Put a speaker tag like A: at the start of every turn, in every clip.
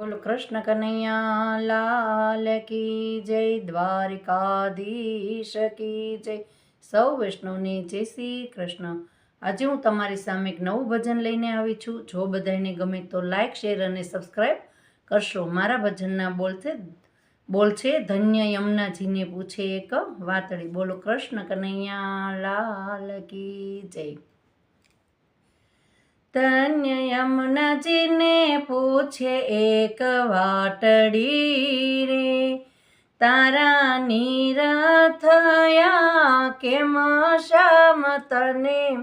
A: બોલો, કૃષ્ણ કનૈયા, લાલ કી જય, દ્વારિકાધીશ કી જય. સૌ વૈષ્ણવને જય શ્રી કૃષ્ણ. આજે હું તમારી સામે એક નવું ભજન લઈને આવી છું. જો બધાને ગમે તો લાઇક શેર અને સબસ્ક્રાઈબ કરશો. મારા ભજનના બોલ છે બોલ છે, ધન્ય યમુનાજીને પૂછે એક વાતળી. બોલો, કૃષ્ણ કનૈયા, લાલ કી જય. ધન્ય યમુનાજીને પૂછે એક વાટડી રે, તારા નીરથયા કેમ શામ તને?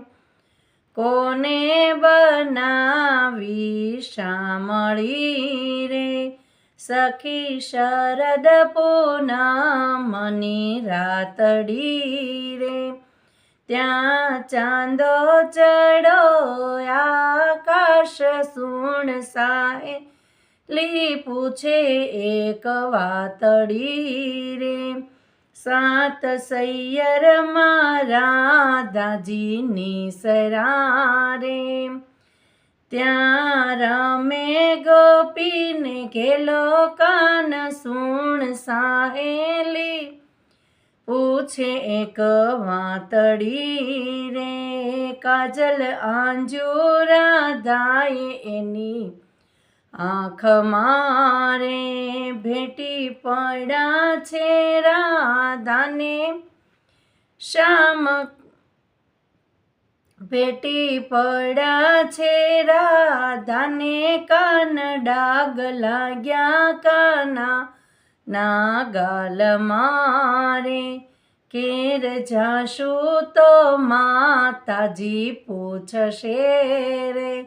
A: કોને બનાવી શામળી રે? સખી શરદ પૂનમની રાતડી રે. ત્યાં ચાંદો ચડો આકાશ સુણ સાએ. લી પૂછે એક વાતડી રે, સાત સૈયર મારા દાજીની સરારે. ત્યાં રમે ગોપીને ખેલો કાન સુણ સાહેલી. પૂછે એક વાતડી રે, કાજલ આંજુરા દાય એની આંખ મારે ભેટી પડ્યા છે રાધાને. શ્યામ ભેટી પડ્યા છે રાધાને, કાન ડાગ લાગ્યા કાના. ના ગાલ મારે કેર જાશું તો માતાજી પૂછશે રે.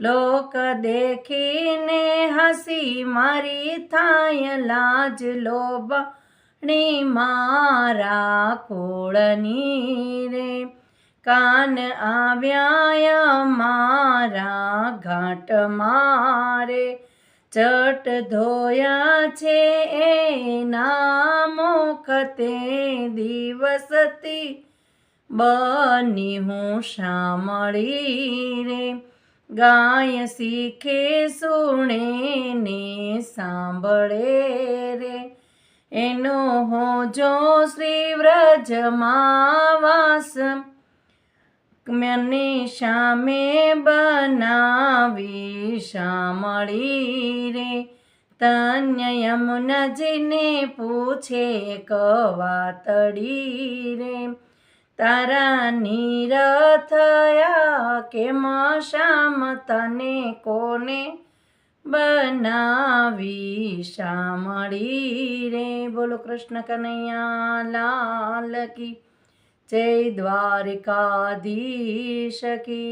A: લોક દેખીને હસી મારી થાય લાજ લોબાણી મારા કોળની રે. કાન આવ્યા મારા ઘાટ મારે ચટ ધોયા છે એના મુખતે દિવસતી બની હું શામળી રે, ગાય શીખે સુણે ને સાંભળે રે. એનો હો જો શ્રી વ્રજમાં વાસ મને શામે બનાવી શામળી રે. તન્ય યમુનાજીને પૂછે કવાતડી રે. તારા નીરથયા કે શામ તને કોને બનાવી શામળી રે? બોલો કૃષ્ણ કનૈયા લાલ કી. જય દ્વારિકાધીશ કી